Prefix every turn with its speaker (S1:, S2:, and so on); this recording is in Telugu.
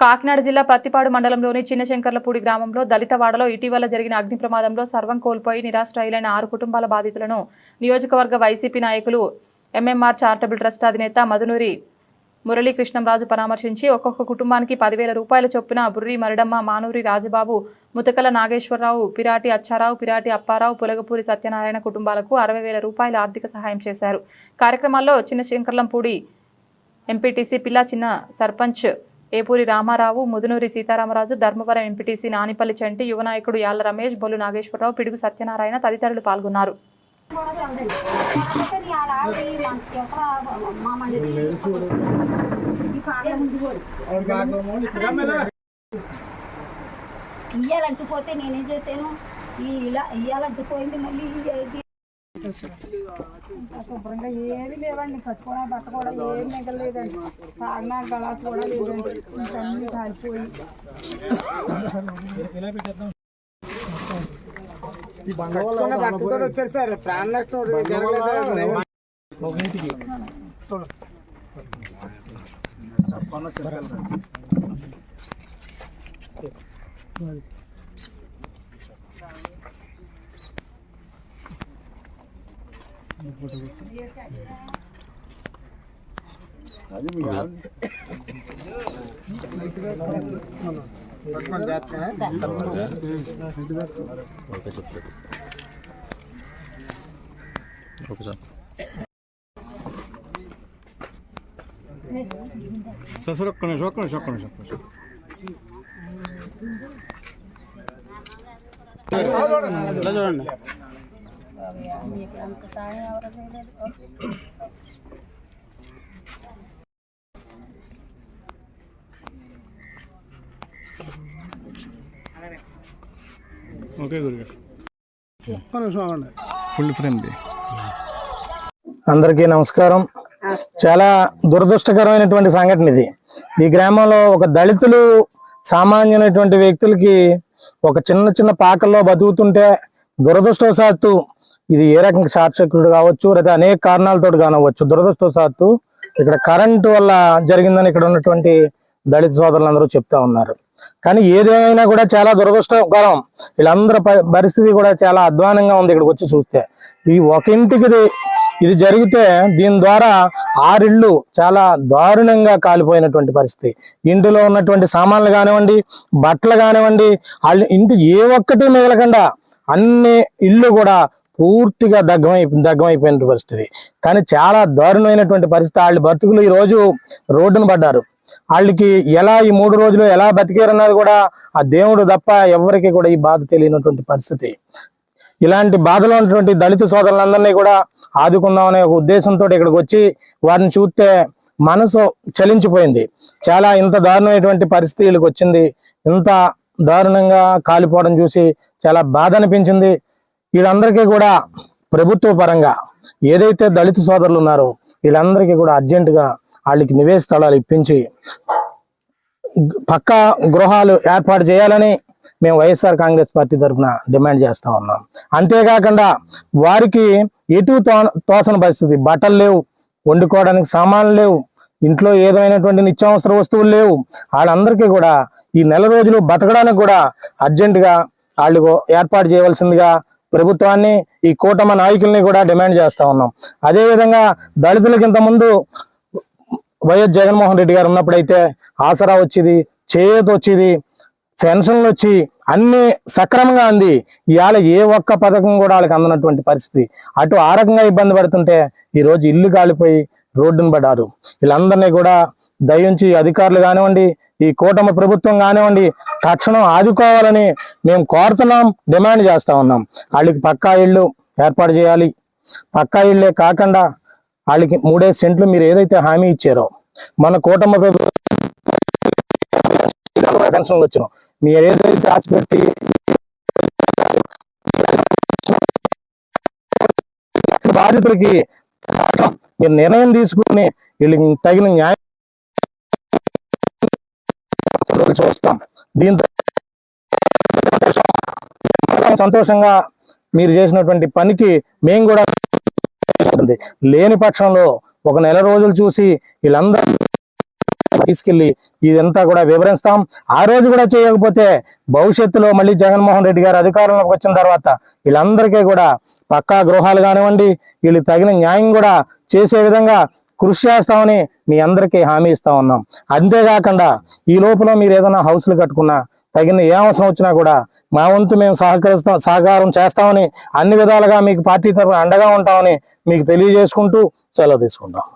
S1: కాకినాడ జిల్లా పత్తిపాడు మండలంలోని చిన్నశంకర్లపూడి గ్రామంలో దళితవాడలో ఇటీవల జరిగిన అగ్ని ప్రమాదంలో సర్వం కోల్పోయి నిరాశ్రయులైన ఆరు కుటుంబాల బాధితులను నియోజకవర్గ వైసీపీ నాయకులు ఎంఎంఆర్ చారిటబుల్ ట్రస్ట్ అధినేత మధునూరి మురళీకృష్ణంరాజు పరామర్శించి ఒక్కొక్క కుటుంబానికి పదివేల రూపాయల చొప్పున బుర్రి మరడమ్మ మానూరి రాజబాబు ముతకల నాగేశ్వరరావు పిరాటి అచ్చారావు పిరాటి అప్పారావు పులగపూరి సత్యనారాయణ కుటుంబాలకు అరవై వేల రూపాయల ఆర్థిక సహాయం చేశారు. కార్యక్రమాల్లో చిన్న శంకర్లంపూడి ఎంపీటీసీ పిల్ల చిన్న సర్పంచ్ ఏపూరి రామారావు ముదునూరి సీతారామరాజు ధర్మవరం ఎంపీటీసీ నానిపల్లి చంటి యువ నాయకుడు యాళ్ళ రమేష్ బొల్లు నాగేశ్వరరావు పిడుగు సత్యనారాయణ తదితరులు పాల్గొన్నారు.
S2: ఇయ్యాలంటూ పోతే నేనేం చేశాను? ఈ ఇలా ఇయ్యాలంటూ పోయింది మళ్ళీ
S3: శుభ్రంగా ఏమీ లేవండి కట్టుకోవడం బట్ట కూడా ఏం మిగలలేదండి. తాగిన గలాస్ కూడా లేదండి. ఇంకన్నీ కాలిపోయి.
S4: కట్టుకున్న బట్టతో వచ్చారు సార్. ప్రాణ నష్టం జరగలేదు. పట్టుకొని చేస్తున్నా సార్ సార్ ఒక్క నిమిషం ఒక్క నిమిషం ఒక్క నిమిషం ఒక్క నిమిషం ఇలా చూడండి ఓకే గురుగారు ఒక్క నిమిషం అవ్వండి ఫుల్ ఫ్రేమ్
S5: అందరికీ నమస్కారం. చాలా దురదృష్టకరమైనటువంటి సంఘటన ఇది. ఈ గ్రామంలో ఒక దళితులు సామాన్యమైనటువంటి వ్యక్తులకి ఒక చిన్న చిన్న పాకల్లో బతుకుతుంటే దురదృష్టవశాత్తు ఇది ఏ రకంగా షార్ట్ సర్క్యూట్ కావచ్చు లేదా అనేక కారణాలతో కానవచ్చు దురదృష్టవశాత్తు ఇక్కడ కరెంటు వల్ల జరిగిందని ఇక్కడ ఉన్నటువంటి దళిత సోదరులందరూ చెప్తా ఉన్నారు. కానీ ఏదేమైనా కూడా చాలా దురదృష్టకరం. వీళ్ళందరి పరిస్థితి కూడా చాలా అధ్వానంగా ఉంది ఇక్కడికి వచ్చి చూస్తే. ఈ ఒక ఇంటికి ఇది- ఇది జరిగితే దీని ద్వారా ఆరిళ్ళు చాలా దారుణంగా కాలిపోయినటువంటి పరిస్థితి. ఇంటిలో ఉన్నటువంటి సామాన్లు కానివ్వండి బట్టలు కానివ్వండి వాళ్ళ ఇంటి ఏ ఒక్కటి మిగలకుండా అన్ని ఇళ్ళు కూడా పూర్తిగా దగ్గమై దగ్గమైపోయిన పరిస్థితి. కానీ చాలా దారుణమైనటువంటి పరిస్థితి. వాళ్ళ బతుకులు ఈ రోజు రోడ్డున పడ్డారు. వాళ్ళకి ఎలా ఈ మూడు రోజులు ఎలా బతికారన్నది కూడా ఆ దేవుడు తప్ప ఎవరికి కూడా ఈ బాధ తెలియనటువంటి పరిస్థితి. ఇలాంటి బాధలో ఉన్నటువంటి దళిత సోదరులందరినీ కూడా ఆదుకుందామనే ఒక ఉద్దేశంతో ఇక్కడికి వచ్చి వారిని చూస్తే మనసు చలించిపోయింది. చాలా ఇంత దారుణమైనటువంటి పరిస్థితి వీళ్ళకి వచ్చింది. ఇంత దారుణంగా కాలిపోవడం చూసి చాలా బాధ అనిపించింది. వీళ్ళందరికీ కూడా ప్రభుత్వ పరంగా ఏదైతే దళిత సోదరులు ఉన్నారో వీళ్ళందరికీ కూడా అర్జెంటుగా వాళ్ళకి నివేశ స్థలాలు ఇప్పించి పక్కా గృహాలు ఏర్పాటు చేయాలని మేము వైఎస్ఆర్ కాంగ్రెస్ పార్టీ తరఫున డిమాండ్ చేస్తూ ఉన్నాం. అంతేకాకుండా వారికి ఎటు తో- పరిస్థితి. బట్టలు లేవు వండుకోవడానికి సామాన్లు లేవు ఇంట్లో ఏదైనటువంటి నిత్యావసర వస్తువులు లేవు. వాళ్ళందరికీ కూడా ఈ నెల రోజులు బతకడానికి కూడా అర్జెంటుగా వాళ్ళు ఏర్పాటు చేయవలసిందిగా ప్రభుత్వాన్ని ఈ కూటమి నాయకుల్ని కూడా డిమాండ్ చేస్తా ఉన్నాం. అదేవిధంగా దళితులకి ఇంత ముందు వైఎస్ జగన్మోహన్ రెడ్డి గారు ఉన్నప్పుడైతే ఆసరా వచ్చేది చేయూత వచ్చేది పెన్షన్లు వచ్చి అన్ని సక్రమంగా అంది. ఇవాళ ఏ ఒక్క పథకం కూడా వాళ్ళకి అందనటువంటి పరిస్థితి. అటు ఆ రకంగా ఇబ్బంది పడుతుంటే ఈ రోజు ఇల్లు కాలిపోయి రోడ్డును పడ్డారు. వీళ్ళందరినీ కూడా దయించి అధికారులు కానివ్వండి ఈ కూటమి ప్రభుత్వం కానివ్వండి తక్షణం ఆదుకోవాలని మేము కోరుతున్నాం డిమాండ్ చేస్తా ఉన్నాం. వాళ్ళకి పక్కా ఇళ్ళు ఏర్పాటు చేయాలి. పక్కా ఇళ్ళే కాకుండా వాళ్ళకి మూడే సెంట్లు మీరు ఏదైతే హామీ ఇచ్చారో మన కూటమి ప్రభుత్వం పెన్షన్లు వచ్చిన మీరు ఏదైతే ఆశ పెట్టి బాధితులకి మీరు నిర్ణయం తీసుకుని వీళ్ళకి తగిన న్యాయం చూస్తాం దీంతో సంతోషంగా మీరు చేసినటువంటి పనికి మేము కూడా లేని పక్షంలో ఒక నెల రోజులు చూసి వీళ్ళందరూ తీసుకెళ్ళి ఇదంతా కూడా వివరిస్తాం. ఆ రోజు కూడా చేయకపోతే భవిష్యత్తులో మళ్ళీ జగన్మోహన్ రెడ్డి గారు అధికారంలోకి వచ్చిన తర్వాత వీళ్ళందరికీ కూడా పక్కా గృహాలు కానివ్వండి వీళ్ళు తగిన న్యాయం కూడా చేసే విధంగా కృషి చేస్తామని మీ అందరికీ హామీ ఇస్తా ఉన్నాం. అంతేకాకుండా ఈ లోపల మీరు ఏదైనా హౌస్లు కట్టుకున్నా తగిన ఏ అవసరం వచ్చినా కూడా మా వంతు మేము సహకరిస్తాం సహకారం చేస్తామని అన్ని విధాలుగా మీకు పార్టీ తరఫున అండగా ఉంటామని మీకు తెలియజేసుకుంటూ సెలవు తీసుకుంటాం.